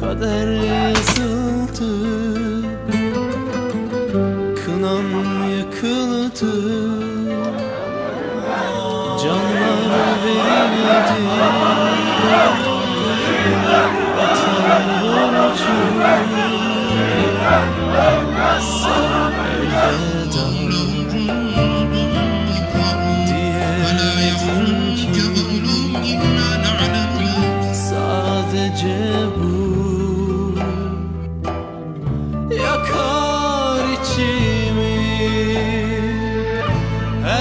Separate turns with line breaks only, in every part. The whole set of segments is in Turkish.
Kader yazıldı yakıldı Canlar verildi Vatan borcu Sana elveda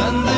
Sandra.